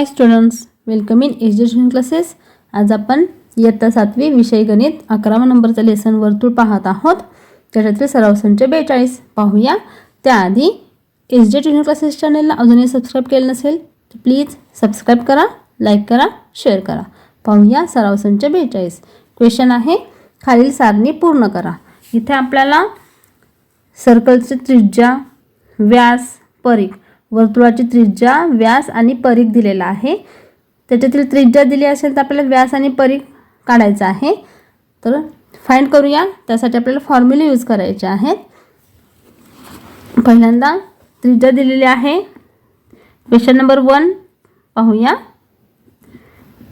Hi students welcome in education classes आज आपण इयत्ता सातवी विषय गणित अकरावा नंबरचं लेसन वर्तुळ पाहत आहोत. त्याच्यातले सराव संच बेचाळीस. पाहूया. त्याआधी एस जे ट्युशन क्लासेस चॅनलला अजूनही सबस्क्राईब केलं नसेल तर प्लीज सबस्क्राईब करा लाईक करा शेअर करा. पाहूया सराव संच बेचाळीस. क्वेश्चन आहे खालील सारणी पूर्ण करा. इथे आपल्याला सर्कलची त्रिज्या व्यास परीख वर्तुळाची त्रिज्या व्यास आणि परीख दिलेला आहे. त्याच्यातील त्रिज्या दिली असेल तर आपल्याला व्यास आणि परीख काढायचा आहे. तर फाइंड करूया. त्यासाठी आपल्याला फॉर्म्युले यूज करायचे आहेत. पहिल्यांदा त्रिज्या दिलेली आहे. क्वेश्चन नंबर वन पाहूया.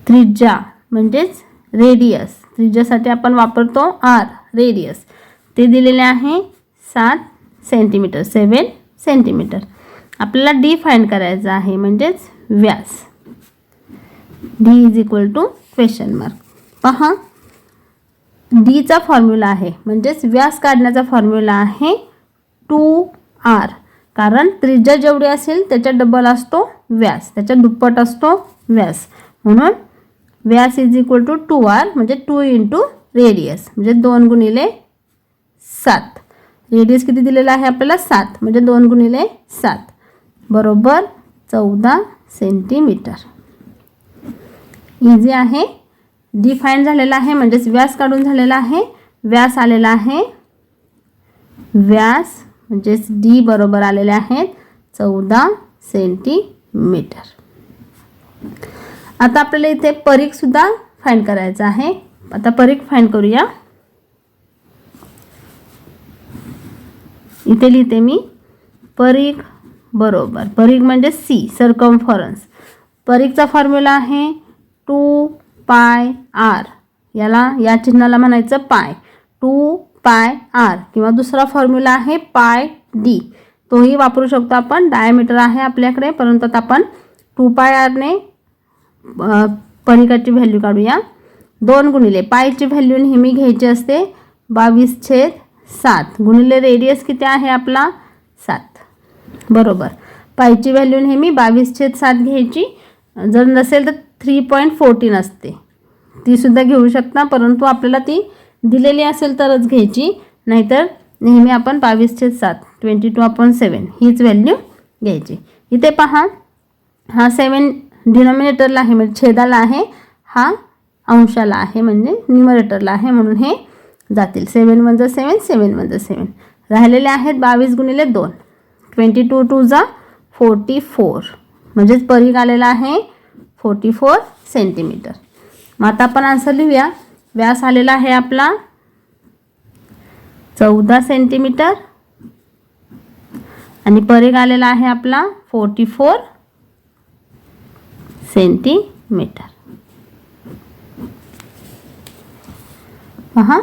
त्रिज्या म्हणजेच रेडियस त्रिज्यासाठी आपण वापरतो आर रेडियस ते दिलेले आहे सात सेंटीमीटर सेवन सेंटीमीटर आपल्याला डी फाइंड करायचं आहे म्हणजेच व्यास. D is equal to question mark पहा डीचा फॉर्म्युला आहे म्हणजेच व्यास काढण्याचा फॉर्म्युला आहे टू आर कारण त्रिज्या जेवढी असेल त्याच्या डबल असतो व्यास त्याच्या दुप्पट असतो व्यास. म्हणून व्यास is equal to two R म्हणजे टू इंटू रेडियस म्हणजे दोन गुणिले सात. रेडियस किती दिलेला आहे आपल्याला सात म्हणजे दोन गुणिले सात. बरोबर चौदा सेंटीमीटर. इझी आहे? डिफाईन झालेला आहे म्हणजेच व्यास काढून झालेला आहे. व्यास आलेला आहे. व्यास म्हणजेच डी बरोबर आलेले आहेत. चौदा सेंटीमीटर. आता आपल्याला इथे परीखसुद्धा फाईंड करायचं आहे. आता परीख फाईंड करूया. इथे लिहिते मी. परीख बरोबर. परीघ म्हणजे सी सरकमफरन्स परीघचा फॉर्म्युला आहे टू पाय आर याला या चिन्हाला म्हणायचं पाय टू पाय आर किंवा दुसरा फॉर्म्युला आहे पाय डी तोही वापरू शकतो आपण. डायमीटर आहे आपल्याकडे. परंतु आता आपण टू पाय आरने परिकाची व्हॅल्यू काढूया. दोन गुणिले. पायची व्हॅल्यू नेहमी घ्यायची असते. बावीस छेद सात. गुणिले रेडियस किती आहे आपला? सात. बरोबर. पायची व्हॅल्यू नेहमी बावीस छेद सात घ्यायची. जर नसेल तर थ्री पॉईंट फोर्टीन असते. तीसुद्धा घेऊ शकता परंतु आपल्याला ती दिलेली असेल तरच घ्यायची. नाहीतर नेहमी आपण बावीस छेद सात ट्वेंटी टू अपॉन सेवन हीच व्हॅल्यू घ्यायची. इथे पहा हा सेवन डिनॉमिनेटरला आहे म्हणजे छेदाला आहे हा अंशाला आहे म्हणजे न्युमरेटरला आहे म्हणून हे जातील. सेवन वन सेवन सेवन वन सेवन राहिलेले आहेत बावीस गुणिले दोन. ट्वेंटी टू टू जा फोर्टी फोर. म्हणजेच परीघ आलेला आहे फोर्टी फोर सेंटीमीटर. मग आता आपण आन्सर लिहूया. व्यास आलेला आहे आपला चौदा सेंटीमीटर. आणि परीघ आलेला आहे आपला फोर्टी फोर सेंटीमीटर. पहा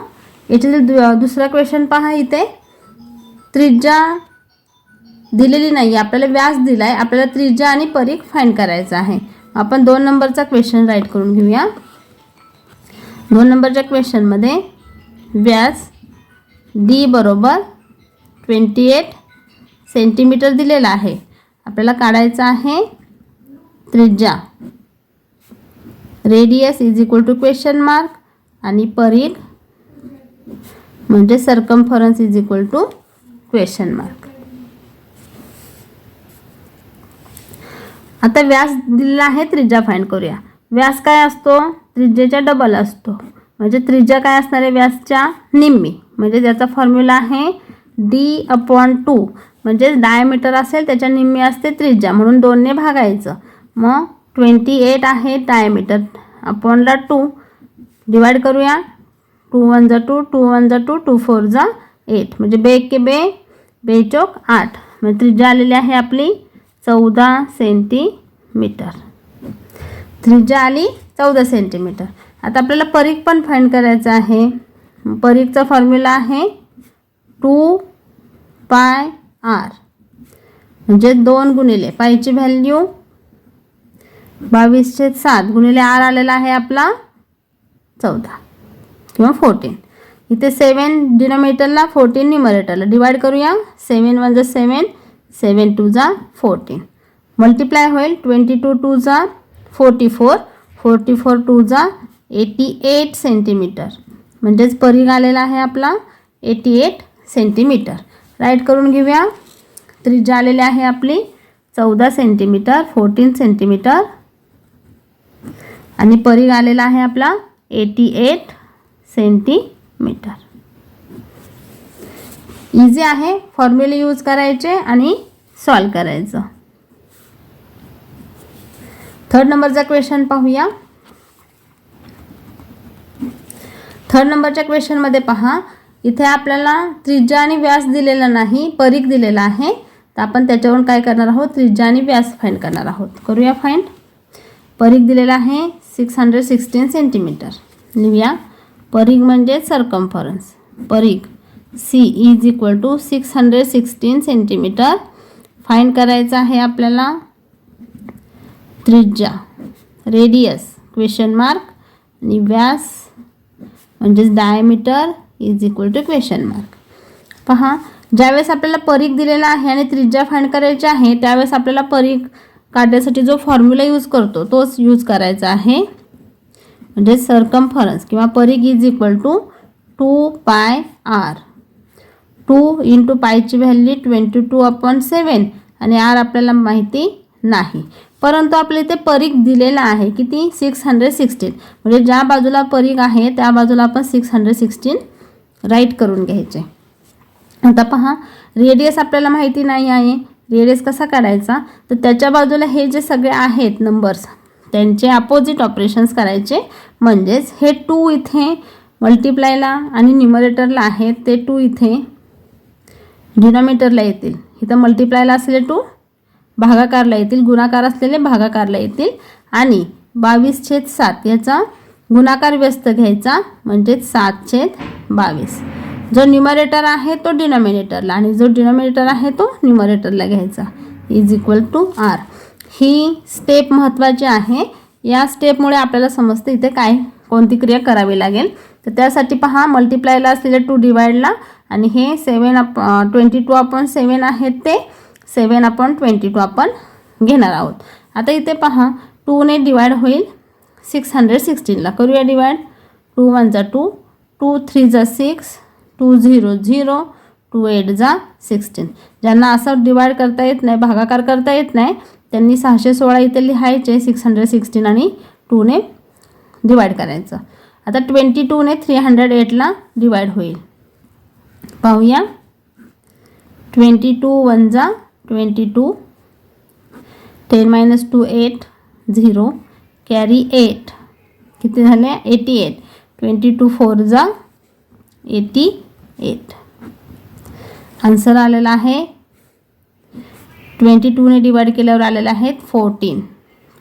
याच्यातील दु दुसरा क्वेश्चन पहा इथे. त्रिज्या दिलेली नाही आपल्याला व्यास दिला आहे आपल्याला त्रिज्या आणि परीख फाईंड करायचा आहे. आपण दोन नंबरचा क्वेश्चन राईट करून घेऊया. दोन नंबरच्या क्वेश्चनमध्ये व्यास डी बरोबर ट्वेंटी एट सेंटीमीटर दिलेला आहे. आपल्याला काढायचं आहे त्रिज्या. Radius is equal to question mark आणि परीख म्हणजे circumference is equal to question mark आता व्यास दिलेला आहे त्रिज्या फाईंड करूया. व्यास काय असतो? त्रिज्येच्या डबल असतो. म्हणजे त्रिज्या काय असणार आहे व्यासच्या? निम्मी. म्हणजे त्याचा फॉर्म्युला आहे डी अपॉन टू म्हणजे डायमीटर असेल त्याच्या निम्मी असते त्रिज्या. म्हणून दोनने भागायचं. मग ट्वेंटी एट आहे डायमीटर अपॉनला टू डिवाइड करूया. टू वन जा टू टू वन जा टू टू फोर जा एट म्हणजे बे के बे बे चौक आठ. म्हणजे त्रिज्या आलेली आहे आपली चौदा सेंटीमीटर. त्रिज्या आली चौदा सेंटीमीटर. आता आपल्याला परीख पण फाईंड करायचं आहे. परीखचा फॉर्म्युला आहे टू पाय आर म्हणजे दोन गुणिले पायची व्हॅल्यू बावीसशे सात गुणिले आर आलेला आहे आपला चौदा किंवा फोर्टीन इथे सेवन डिनोमिनेटरला फोर्टीन न्युमरेटरला डिवाइड करूया. सेवन म्हणजे सेवन सेवन टू जा फोर्टीन. मल्टिप्लाय होईल ट्वेंटी टू टू जा forty four forty four two जा एटी एट सेंटीमीटर म्हणजेच परीघ आलेला आहे आपला एटी एट सेंटीमीटर राईट करून घेऊया. त्रिज्या आलेली आहे आपली चौदा सेंटीमीटर फोर्टीन सेंटीमीटर आणि परीघ आलेला आहे आपला एटी एट सेंटीमीटर इझी आहे. फॉर्म्युले यूज करायचे आणि सॉल्व करायचं. थर्ड नंबरचा क्वेश्चन पाहूया. थर्ड नंबरच्या क्वेश्चनमध्ये पहा. इथे आपल्याला त्रिज्या आणि व्यास दिलेला नाही परीख दिलेला आहे. तर आपण त्याच्यावरून काय करणार आहोत? त्रिज्या आणि व्यास फाईंड करणार आहोत. करूया फाईंड परीख दिलेला आहे सिक्स हंड्रेड सिक्स्टीन सेंटीमीटर लिहूया. परीख म्हणजे सरकम्फरन्स परीघ. C is equal to six hundred sixteen centimetre find करायचं आहे आपल्याला. त्रिज्या रेडियस क्वेश्चन मार्क आणि व्यास म्हणजेच diameter is equal to question mark पहा ज्यावेळेस आपल्याला परीघ दिलेला आहे आणि त्रिज्या फाईंड करायची आहे त्यावेळेस आपल्याला परीख काढण्यासाठी जो फॉर्म्युला यूज करतो तोच यूज करायचा आहे. म्हणजे सरकम्फरन्स किंवा परीघ is equal to two pi R two into पायची value twenty two upon seven आणि आर आपल्याला माहिती नाही. परंतु आपल्या इथे परीक दिलेला आहे किती? सिक्स हंड्रेड सिक्स्टीन म्हणजे ज्या बाजूला परीघ आहे त्या बाजूला आपण सिक्स हंड्रेड सिक्स्टीन राईट करून घ्यायचे. आता पहा रेडियस आपल्याला माहिती नाही आहे. रेडियस कसा काढायचा? तर त्याच्या बाजूला हे जे सगळे आहेत नंबर्स त्यांचे अपोजिट ऑपरेशन्स करायचे. म्हणजेच हे टू इथे मल्टिप्लायला आणि न्युमरेटरला आहेत ते टू इथे डिनॉमिनेटरला येतील. इथं मल्टिप्लायला असलेले टू भागाकारला येतील गुणाकार असलेले भागाकारला येतील. आणि बावीस छेद सात याचा गुणाकार व्यस्त घ्यायचा म्हणजेच सात छेद बावीस. जो न्युमरेटर आहे तो डिनॉमिनेटरला आणि जो डिनॉमिनेटर आहे तो न्युमरेटरला घ्यायचा. इज इक्वल टू आर ही स्टेप महत्त्वाची आहे. या स्टेपमुळे आपल्याला समजतं इथे काय कोणती क्रिया करावी लागेल. तर त्यासाठी पहा मल्टिप्लायला असलेले टू डिवाइडला आणि हे seven up twenty two upon seven आहेत ते सेवन अपॉन ट्वेंटी टू आपण घेणार आहोत. आता इथे पहा टूने डिवाइड होईल सिक्स हंड्रेड सिक्स्टीनला करूया डिवाइड टू वन जा टू टू थ्री जा six two zero zero two eight जा सिक्स्टीन ज्यांना असं डिवाइड करता येत नाही भागाकार करता येत नाही त्यांनी सहाशे सोळा इथे लिहायचे सिक्स हंड्रेड सिक्स्टीन आणि टूने डिवाइड करायचं. आता ट्वेंटी टूने थ्री हंड्रेड एटला डिवाइड होईल. पाहूया. ट्वेंटी टू वन जा twenty two ten minus two eight zero carry eight किती झाले? Eighty eight twenty two four जा एटी एट आन्सर आलेला आहे. ट्वेंटी टूने डिवाइड केल्यावर आलेलं आहेत फोर्टीन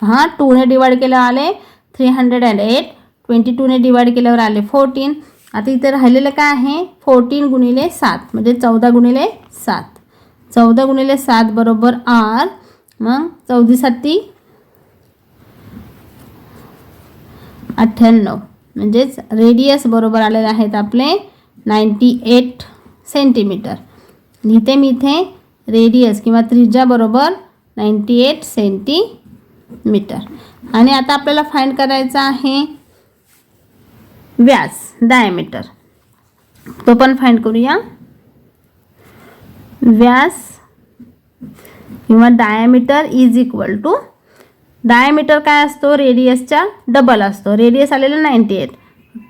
हां टूने डिवाइड केल्यावर आले three hundred and eight twenty टूने divide केल्यावर आले फोर्टीन आता इथं राहिलेलं काय आहे? फोर्टीन गुणिले सात म्हणजे चौदा गुणिले सात. चौदा गुणिले सात बरोबर आर मग चौदी साती अठ्ठ्याण्णव. म्हणजेच रेडियस बरोबर आलेले आहेत आपले नाईंटी एट सेंटीमीटर लिहिते मी इथे रेडियस किंवा त्रिज्या बरोबर नाईंटी एट सेंटीमीटर आणि आता आपल्याला फाईंड करायचं आहे व्यास डायमीटर तो पण फाईंड करूया. व्यास किंवा diameter is equal to diameter काय असतो? रेडियसच्या डबल असतो. रेडियस आलेला ninety eight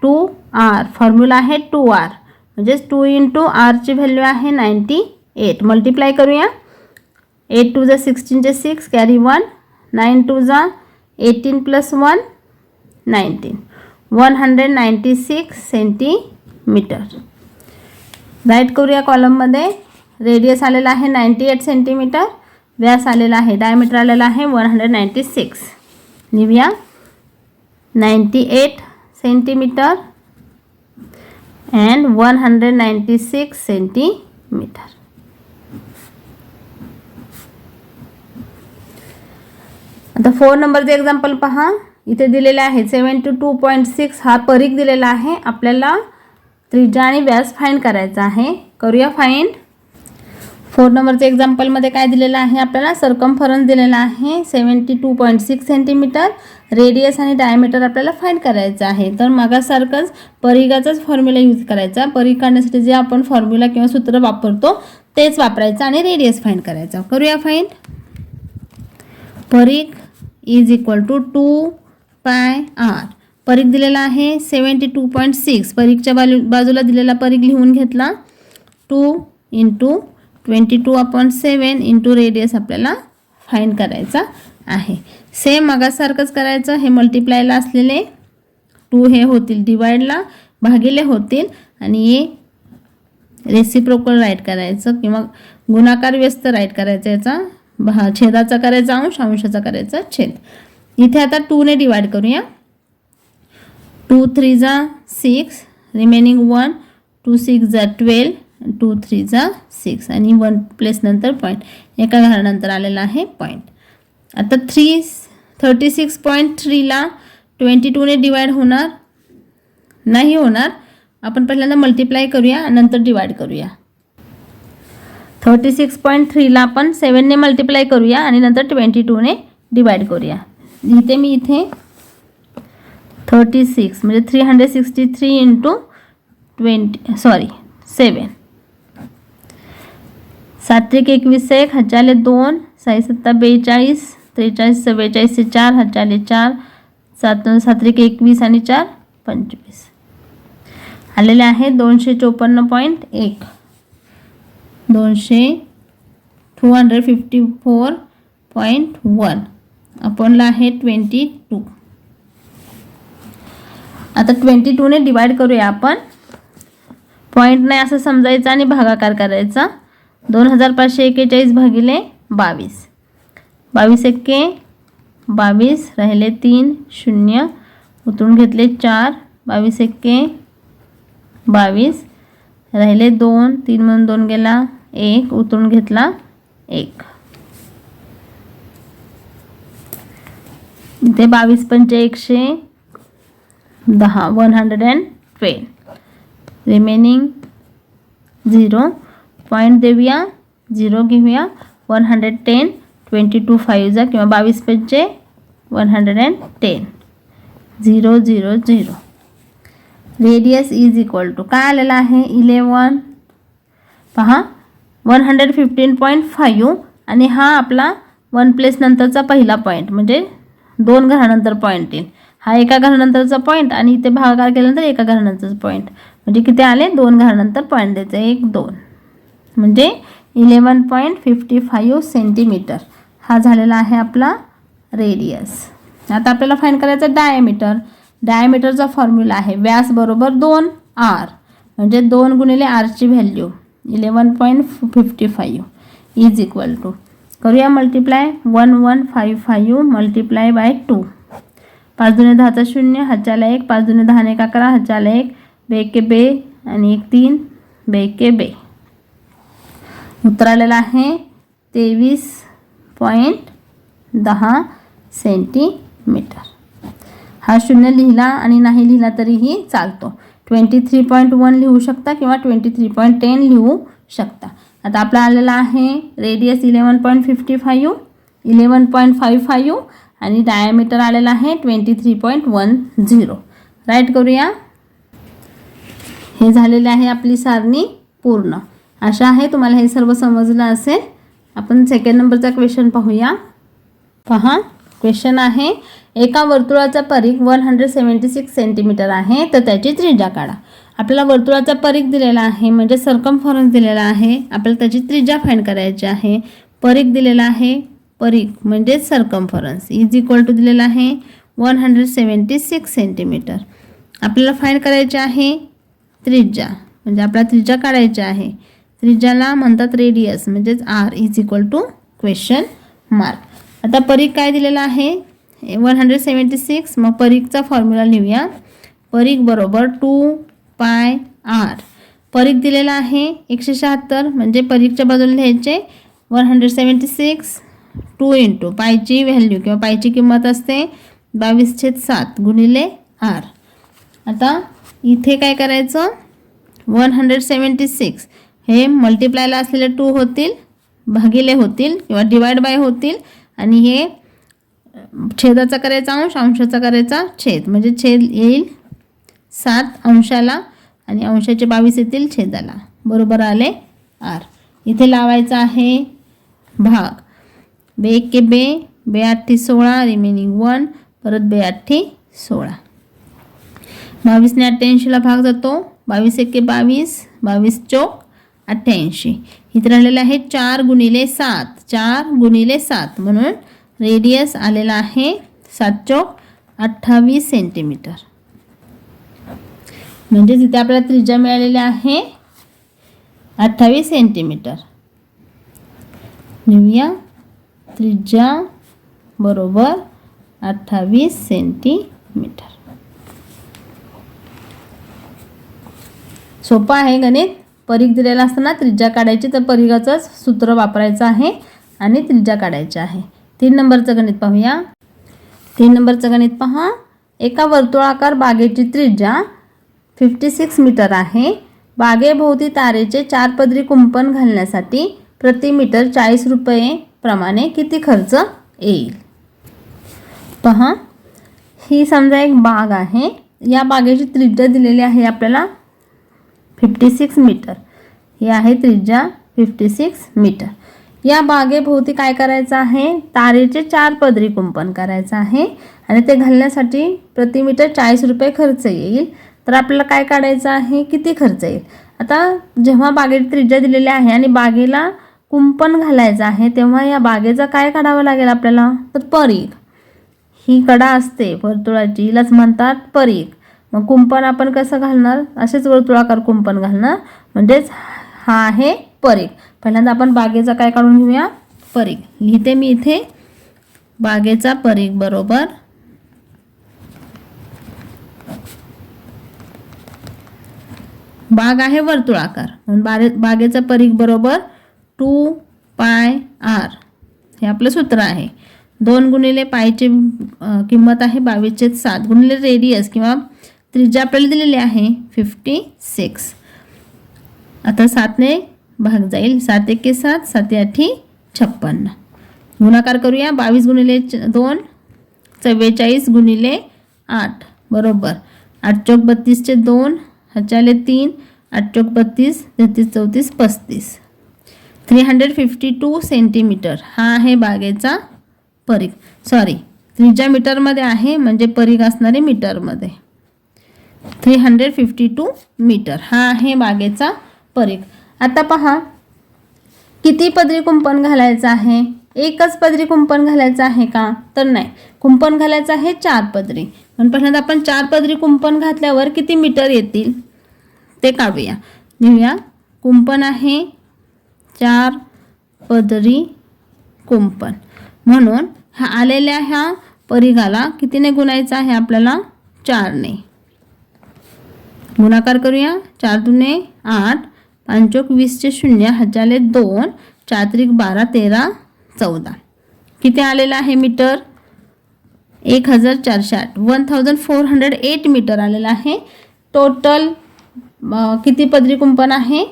two R formula आहे टू आर म्हणजेच टू इंटू आरची व्हॅल्यू आहे नाईंटी एट मल्टिप्लाय करूया. एट टू जा सिक्स्टीनचे six carry one nine two जा eighteen plus one nineteen one hundred ninety six centimetre write करूया कॉलममध्ये रेडियस आलेला आहे नाईंटी एट सेंटीमीटर व्यास आलेला आहे डायमीटर आलेला आहे वन हंड्रेड नाईंटी सिक्स लिहूया. Ninety eight centimetre and one hundred ninety six centimetre आता फोर नंबरचे एक्झाम्पल पहा. इथे दिलेला आहे. Seven two two point six हा परीख दिलेला आहे. आपल्याला त्रिज्या आणि व्यास फाईंड करायचा आहे. करूया फाईंड फोर नंबरच्या एक्झाम्पलमध्ये काय दिलेलं आहे? आपल्याला सरकमफरन्स दिलेला आहे. Seventy two point six centimetre radius आणि डायमीटर आपल्याला फाईंड करायचं आहे. तर मागासारखंच परिघाचाच फॉर्म्युला यूज करायचा. परीघ काढण्यासाठी जे आपण फॉर्म्युला किंवा सूत्र वापरतो तेच वापरायचं आणि रेडियस फाईंड करायचा. करूया फाईंड परिघ is equal to two pi R Parikh दिलेला आहे सेवन्टी टू पॉईंट सिक्स. परीखच्या बाजू बाजूला दिलेला परीख लिहून घेतला. Two into twenty two upon seven into radius आपल्याला फाईन करायचा आहे. सेम मगासारखंच करायचं. हे मल्टिप्लायला असलेले टू हे होतील डिवाइडला भागिले होतील आणि हे रेसिप्रोकल राईट करायचं किंवा गुणाकार व्यस्त राईट करायचा. याचा भा छेदाचा करायचा अंश अंशाचा करायचा छेद. इथे आता टूने डिवाइड करूया. टू थ्री जा six remaining one two six जा ट्वेल्व टू थ्री जा सिक्स आणि वन प्लेसनंतर पॉईंट एका घरानंतर आलेला आहे पॉईंट आता थ्री थर्टी सिक्स पॉईंट थ्रीला ट्वेंटी टूने डिवाइड होणार. नाही होणार. आपण पहिल्यांदा मल्टिप्लाय करूया नंतर डिवाइड करूया. थर्टी सिक्स पॉईंट थ्रीला आपण सेवनने मल्टिप्लाय करूया आणि नंतर ट्वेंटी टूने डिवाइड करूया. इथे मी इथे थर्टी सिक्स म्हणजे three hundred sixty three into twenty sorry seven सात एकवीस एक हजारले दोन साई सत्ता बेचाळीस त्रेचाळीस चव्वेचाळीसशे चार हजारले चार सात सात एकवीस आणि चार पंचवीस. आलेले आहे दोनशे चोपन्न पॉईंट एक. दोनशे two hundred fifty four point one अपॉनला आहे ट्वेंटी टू. आता ट्वेंटी टूने डिवाइड करूया आपण. पॉईंट नाही असं समजायचं आणि भागाकार करायचा. दोन हजार पाचशे एकेचाळीस भागिले बावीस. बावीस एक्के बावीस राहिले तीन शून्य. उतरून घेतले चार. बावीस एक्के बावीस. राहिले दोन. तीन म्हणून दोन गेला एक. उतरून घेतला एक. इथे बावीस पंच एकशे दहा one hundred and twelve remaining zero point देऊया झिरो घेऊया one hundred ten twenty two फाईव्हचा किंवा बावीस पंचे one hundred and ten zero zero zero radius is equal to काय आलेला आहे? इलेवन पहा one hundred fifteen point five आणि हा आपला वन प्लेसनंतरचा पहिला पॉईंट म्हणजे दोन घरानंतर पॉईंट येईल. हा एका घरानंतरचा पॉईंट आणि इथे भागाकार केल्यानंतर एका घरानंतरचा पॉईंट म्हणजे किती आले? दोन घरानंतर पॉईंट द्यायचं. एक दोन. म्हणजे eleven point fifty five centimetre हा झालेला आहे आपला रेडियस आता आपल्याला फाईन करायचं डायमीटर डायमीटरचा फॉर्म्युला आहे. व्यास बरोबर दोन आर म्हणजे दोन गुणिले आरची value eleven point fifty five is equal to करूया multiply one one five five multiply by two पाच दुने दहाचा शून्य हजाला एक. पाच दुने दहाने एक अकरा. हजाला एक. बे के बे आणि एक तीन. बे के बे. उत्तर आलेलं आहे तेवीस पॉईंट दहा सेंटीमीटर. हा शून्य लिहिला आणि नाही लिहिला तरीही चालतो. ट्वेंटी थ्री पॉईंट वन लिहू शकता किंवा ट्वेंटी थ्री पॉईंट टेन लिहू शकता. आता आपला आलेला आहे radius eleven point fifty five eleven point five five आणि डायमीटर आलेला आहे twenty three point one zero write करूया? हे झालेले आहे आपली सारणी पूर्ण. अशा आहे तुम्हाला हे सर्व समजलं असेल. आपण सेकंड नंबरचा क्वेश्चन पाहूया. पहा क्वेश्चन आहे एका वर्तुळाचा परिघ one hundred seventy six centimetre आहे तर त्याची त्रिज्या काढा. आपल्याला वर्तुळाचा परिघ दिलेला आहे म्हणजे सरकमफॉरन्स दिलेला आहे आपल्याला त्याची त्रिज्या फाईंड करायची आहे. परिघ दिलेला आहे परिघ म्हणजेच सरकमफॉरन्स इज इक्वल टू दिलेला आहे one hundred seventy six centimetre आपल्याला फाईंड करायचे आहे त्रिज्या म्हणजे आपल्याला त्रिज्या काढायची आहे. त्रिज्याला म्हणतात रेडियस म्हणजेच R is equal to question mark आता परीख काय दिलेला आहे? वन हंड्रेड सेवन्टी सिक्स मग परीखचा फॉर्म्युला लिहूया. परीख बरोबर टू पाय आर. परीख दिलेला आहे एकशे शहात्तर म्हणजे परीखच्या बाजूला लिहायचे one hundred seventy six two into पायची value किंवा पायची किंमत असते बावीस छेद सात गुणिले आर. आता इथे काय करायचं? वन हंड्रेड सेवन्टी सिक्स हे मल्टिप्लायला असलेले टू होतील भागिले होतील किंवा डिवाइड बाय होतील आणि हे छेदाचा करायचा अंश अंशाचा करायचा छेद. म्हणजे छेद येईल सात अंशाला आणि अंशाचे बावीस येतील छेदाला. बरोबर आले आर. इथे लावायचा आहे भाग. बे एक बे बे आठी सोळा रिमेनिंग वन परत बे आठी सोळा. बावीसने अठ्ठ्याऐंशीला भाग जातो. बावीस एके बावीस बावीस चौक अठ्ठ्याऐंशी. इथे राहिलेलं आहे चार गुणिले सात चार गुणिले सात. म्हणून रेडियस आलेला आहे सात चौक अठ्ठावीस सेंटीमीटर म्हणजेच तिथे आपल्याला त्रिज्या मिळालेल्या आहे अठ्ठावीस सेंटीमीटर लिहूया. त्रिज्या बरोबर अठ्ठावीस सेंटीमीटर सोपं आहे गणित. परीघ दिलेला असताना त्रिज्या काढायची तर परीघाचंच सूत्र वापरायचं आहे आणि त्रिज्या काढायची आहे. तीन नंबरचं गणित पाहूया. तीन नंबरचं गणित पहा. एका वर्तुळाकार बागेची त्रिज्या फिफ्टी सिक्स मीटर आहे बागेभोवती तारेचे चार पदरी कुंपण घालण्यासाठी प्रति मीटर चाळीस रुपये प्रमाणे किती खर्च येईल? पहा. ही समजा एक बाग आहे. या बागेची त्रिज्या दिलेली आहे आपल्याला फिफ्टी सिक्स मीटर ही आहे त्रिज्या फिफ्टी सिक्स मीटर या बागेभोवती काय करायचं आहे? तारेचे चार पदरी कुंपण करायचं आहे. आणि ते घालण्यासाठी प्रति मीटर चाळीस रुपये खर्च येईल. तर आपल्याला काय काढायचं आहे? किती खर्च येईल? आता जेव्हा बागेची त्रिज्या दिलेली आहे आणि बागेला कुंपण घालायचं आहे तेव्हा या बागेचा काय काढावं लागेल आपल्याला? तर परीख ही कडा असते वर्तुळाची. हिलाच म्हणतात परीख मग कुंपण आपण कसं घालणार? असेच वर्तुळाकार कुंपण घालणार. म्हणजेच हा आहे परीख पहिल्यांदा आपण बागेचा काय काढून घेऊया? परीख लिहिते मी इथे. बागेचा परीख बरोबर? बाग आहे वर्तुळाकार. म्हणून बागे बागेचा परीघ बरोबर टू पाय आर. हे आपलं सूत्र आहे. दोन गुणिले पायची किंमत आहे बावीसचे सात गुणिले रेडियस किंवा त्रिज्या आपल्याला दिलेली आहे फिफ्टी सिक्स आता सातने भाग जाईल. सात एके सात सात आठी छप्पन्न. गुणाकार करूया. बावीस गुणिले च- दोन चव्वेचाळीस गुणिले आठ. बरोबर. आठ चौक बत्तीसचे दोन ह्याच्याले तीन आठ चौक बत्तीस तेहतीस चौतीस पस्तीस. Three hundred fifty two centimetre. हा आहे बागेचा परीघ सॉरी त्रिज्या मीटरमध्ये आहे म्हणजे परीघ असणारे मीटरमध्ये. Three hundred fifty two metre. हा आहे बागेचा परीघ आता पहा किती पदरी कुंपण घालायचं आहे? एकच पदरी कुंपण घालायचं आहे का? तर नाही. कुंपण घालायचं आहे चार पदरी. पण पहिल्यांदा आपण चार पदरी कुंपण घातल्यावर किती मीटर येतील? ते काढूया. लिहूया. कुंपण आहे चार पदरी कुंपण. म्हणून ह्या आलेल्या ह्या परिघाला कितीने गुणायचं आहे? आपल्याला चारने. गुणाकार करूया. चार दुने आठ पांचोक वीसचे शून्य हजाले दोन चात्रिक बारा तेरा चौदा. किती आलेलं आहे मीटर? एक हजार चारशे आठ. One thousand four hundred eight metre आलेलं आहे. टोटल किती पदरी कुंपण आहे?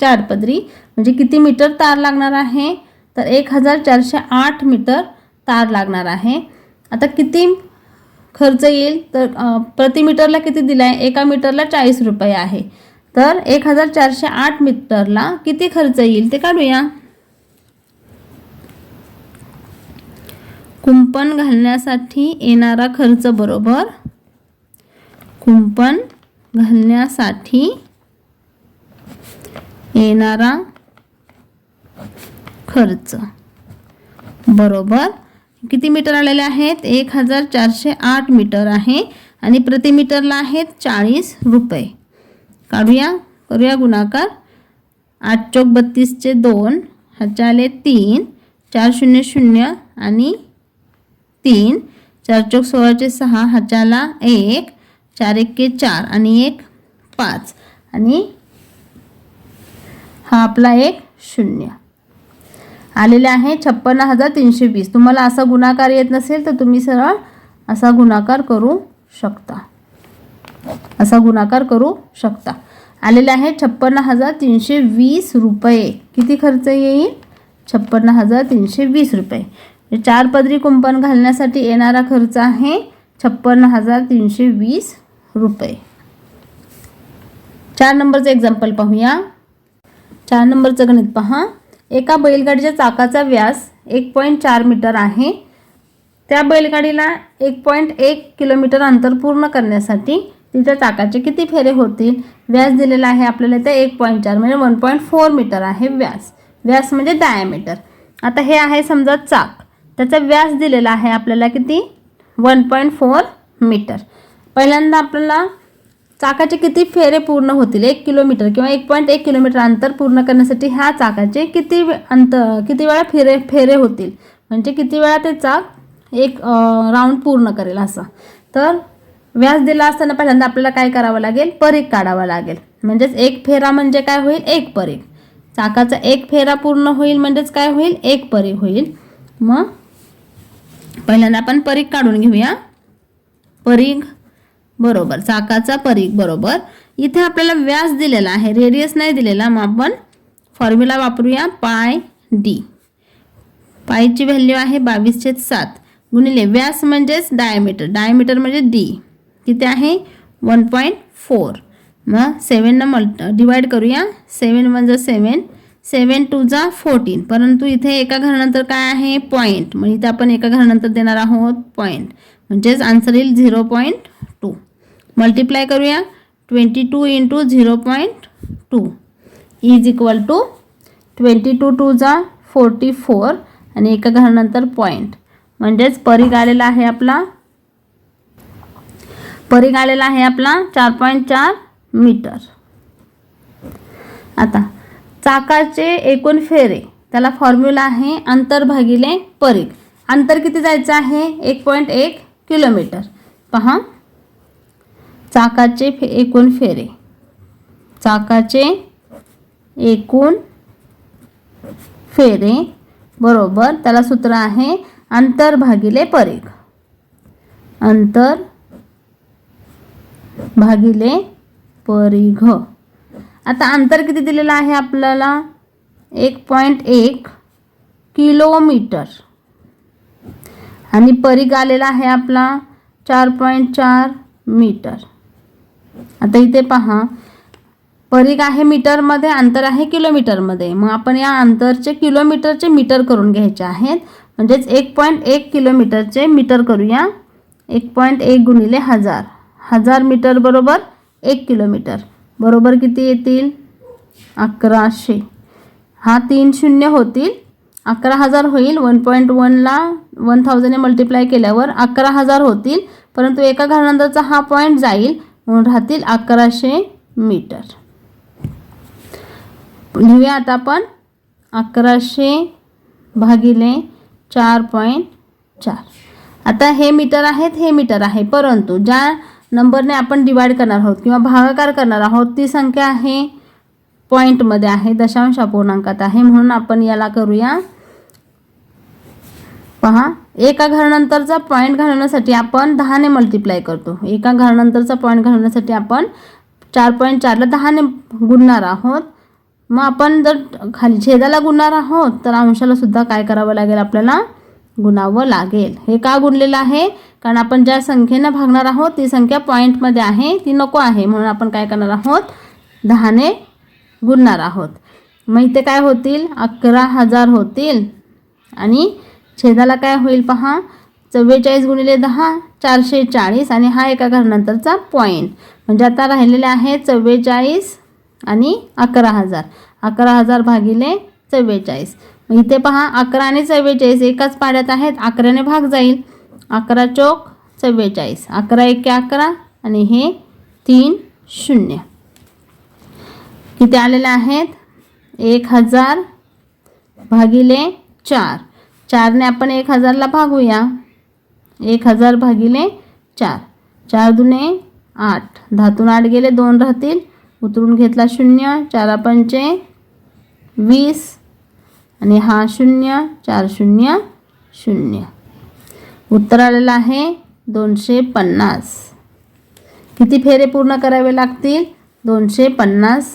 चार पदरी. म्हणजे किती मीटर तार लागणार आहे? तर एक हजार चारशे आठ मीटर तार लागणार आहे. आता किती खर्च येईल? तर प्रति मीटरला किती दिला आहे? एका मीटरला चाळीस रुपये आहे. तर एक हजार चारशे आठ मीटरला किती खर्च येईल ते काढूया. कुंपण घालण्यासाठी येणारा खर्च बरोबर कुंपण घालण्यासाठी येणारा खर्च बरोबर किती मीटर आलेले आहेत? एक हजार चारशे आठ मीटर आहे आणि प्रति मीटरला आहेत चाळीस रुपये. काढूया करूया गुणाकार. आठ चौक बत्तीसचे दोन ह्याच्या आले तीन चार शून्य शून्य आणि तीन चार चौक सोळाचे सहा ह्याच्याला एक चार एके चार आणि एक पाच. आणि हा आपला एक शून्य. आलेले आहे छप्पन्न हजार तीनशे वीस. तुम्हाला असा गुणाकार येत नसेल तर तुम्ही सरळ असा गुणाकार करू शकता. असा गुणाकार करू शकता. आलेले आहे छप्पन्न हजार तीनशे वीस रुपये. किती खर्च येईल? छप्पन्न हजार तीनशे वीस रुपये. चार पदरी कुंपण घालण्यासाठी येणारा खर्च आहे छप्पन्न हजार तीनशे वीस रुपये. चार नंबरचं एक्झाम्पल पाहूया. चार नंबरचं गणित पहा. एका बैलगाडीच्या चाकाचा व्यास एक पॉईंट चार मीटर आहे. त्या बैलगाडीला एक पॉईंट एक किलोमीटर अंतर पूर्ण करण्यासाठी तिच्या चाकाचे किती फेरे होतील? व्यास दिलेला आहे आपल्याला ते एक पॉईंट चार म्हणजे वन पॉईंट फोर मीटर आहे व्यास. व्यास म्हणजे डायमीटर आता हे आहे समजा चाक. त्याचा व्यास दिलेला आहे आपल्याला किती? One point four metre. पहिल्यांदा आपल्याला चाकाचे किती फेरे पूर्ण होतील? एक किलोमीटर किंवा एक पॉईंट एक किलोमीटर अंतर पूर्ण करण्यासाठी ह्या चाकाचे किती वे- अंतर किती वेळा फेरे फेरे होतील? म्हणजे किती वेळा ते चाक एक राऊंड पूर्ण करेल असं. तर व्यास दिला असताना पहिल्यांदा आपल्याला काय करावं लागेल? परीक काढावा लागेल. म्हणजेच एक फेरा म्हणजे काय होईल? एक परीघ. चाकाचा एक फेरा पूर्ण होईल म्हणजेच काय होईल? एक परीक होईल. मग पहिल्यांदा आपण परीघ काढून घेऊया. परीघ बरोबर. चाकाचा परीघ बरोबर. इथे आपल्याला व्यास दिलेला आहे. रेडियस नाही दिलेला. मग आपण फॉर्म्युला वापरूया पाय डी पायची व्हॅल्यू आहे बावीस छेद सात. गुणिले व्यास म्हणजेच डायमीटर डायमीटर म्हणजे डी किती आहे? वन पॉईंट फोर मग सेवननं मल्ट डिवाईड करूया. सेवन वन जर सेवन सेवन टू जा फोर्टीन. परंतु इथे एका घरानंतर काय आहे? पॉईंट मग म्हणजे इथे आपण एका घरानंतर देणार आहोत पॉईंट म्हणजेच आन्सर येईल झिरो पॉईंट टू. मल्टिप्लाय करूया. Twenty two into zero point two. Is equal to twenty two two जा फोर्टी फोर आणि एका घरानंतर पॉईंट म्हणजेच परीघ आलेला आहे आपला. परीघ आलेला आहे आपला चार पॉईंट चार मीटर. आता चाकाचे एकूण फेरे. त्याला फॉर्म्युला आहे अंतर भागिले परीघ अंतर किती जायचं आहे? एक पॉईंट एक किलोमीटर पहा. चाकाचे फे एकूण फेरे. चाकाचे एकूण फेरे. बरोबर. त्याला सूत्र आहे अंतर भागिले परीघ अंतर भागिले परीघ आता अंतर किती दिलेलं आहे आपल्याला? एक पॉईंट एक किलोमीटर. आणि परिघ आलेला आहे आपला चार पॉईंट चार मीटर. आता इथे पहा. परिघ आहे मीटरमध्ये अंतर आहे किलोमीटरमध्ये. मग आपण या अंतरचे किलोमीटरचे मीटर करून घ्यायचे आहेत. म्हणजेच एक पॉईंट एक किलोमीटरचे मीटर करूया. एक पॉईंट एक गुणिले हजार. हजार मीटर बरोबर एक किलोमीटर. बरोबर किती येतील? अकराशे. हा तीन शून्य होतील. अकरा हजार होईल. वन पॉईंट वनला वन थाउजंडने मल्टिप्लाय केल्यावर अकरा हजार होतील. परंतु एका घरानंतरचा हा पॉईंट जाईल म्हणून राहतील अकराशे मीटर. लिहूया आता आपण. अकराशे भागिले चार पॉईंट चार. आता हे मीटर आहेत हे मीटर आहे. परंतु ज्या नंबरने आपण डिवाईड करणार आहोत किंवा भागाकार करणार आहोत ती संख्या आहे पॉईंटमध्ये आहे दशांश अपूर्णांकात आहे. म्हणून आपण याला करूया. पहा एका घरानंतरचा पॉईंट घालवण्यासाठी आपण दहाने मल्टिप्लाय करतो. एका घरानंतरचा पॉईंट घालवण्यासाठी आपण चार पॉईंट चारला दहाने गुणणार आहोत. मग आपण जर खाली छेदाला गुणणार आहोत तर अंशाला सुद्धा काय करावं लागेल? आपल्याला गुणावं लागेल. हे का गुणलेलं आहे? कारण आपण ज्या संख्येनं भागणार आहोत ती संख्या पॉईंटमध्ये आहे ती नको आहे. म्हणून आपण काय करणार आहोत? दहाने गुणणार आहोत. मग इथे काय होतील? अकरा हजार होतील. आणि छेदाला काय होईल पहा? चव्वेचाळीस गुणिले दहा चारशे चाळीस. आणि हा एका घरानंतरचा पॉईंट म्हणजे आता राहिलेले आहे चव्वेचाळीस आणि अकरा हजार. अकरा हजार भागिले चव्वेचाळीस. मग इथे पहा अकरा आणि चव्वेचाळीस एकाच पाड्यात आहेत. अकराने भाग जाईल. अकरा चौक चव्वेचाळीस. अकरा एके अकरा आणि हे तीन शून्य. किती आलेले आहेत एक हजार भागिले चार. चारने आपण एक हजारला भागूया. एक हजार भागिले चार. चार दुने आठ. धातून आठ गेले दोन राहतील. उतरून घेतला शून्य. चार पंचे वीस. आणि हा शून्य चार शून्य शून्य. उत्तर आलेलं आहे दोनशे पन्नास. किती फेरे पूर्ण करावे लागतील? दोनशे पन्नास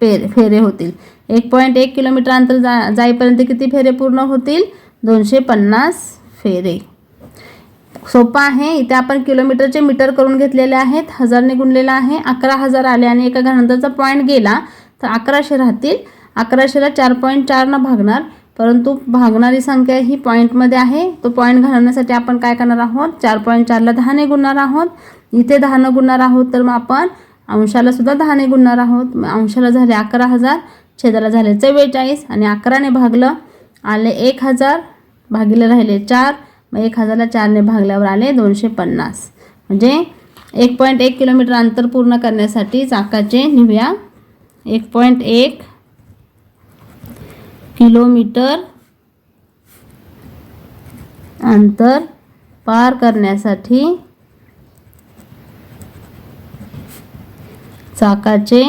फेरे फेरे होतील. एक पॉईंट एक किलोमीटर अंतर जा जाईपर्यंत किती फेरे पूर्ण होतील? दोनशे पन्नास फेरे. सोपं आहे. इथे आपण किलोमीटरचे मीटर करून घेतलेले आहेत. हजारने गुणलेला आहे. अकरा हजार आले आणि एका घरानंतरचा पॉईंट गेला तर अकराशे राहतील. अकराशेला चार पॉईंट चारनं भागणार. परंतु भागणारी संख्या ही पॉईंटमध्ये आहे. तो पॉईंट घालवण्यासाठी आपण काय करणार आहोत? चार पॉईंट चारला दहाने गुणणार आहोत. इथे दहानं गुणणार आहोत तर मग आपण अंशाला सुद्धा दहाने गुणणार आहोत. अंशाला झाले अकरा हजार छेदाला झाले चव्वेचाळीस आणि अकराने भागलं आले एक हजार भागिले राहिले चार. मग एक हजारला चारने भागल्यावर आले दोनशे पन्नास. म्हणजे एक पॉईंट एक किलोमीटर अंतर पूर्ण करण्यासाठी चाकाचे निव्या एक पॉईंट एक किलोमीटर अंतर पार करण्यासाठी चाकाचे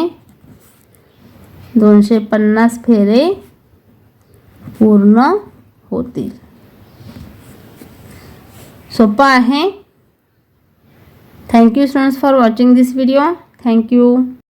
दोनशे पन्नास फेरे पूर्ण होतील. सोपं आहे. Thank you students for watching this video thank you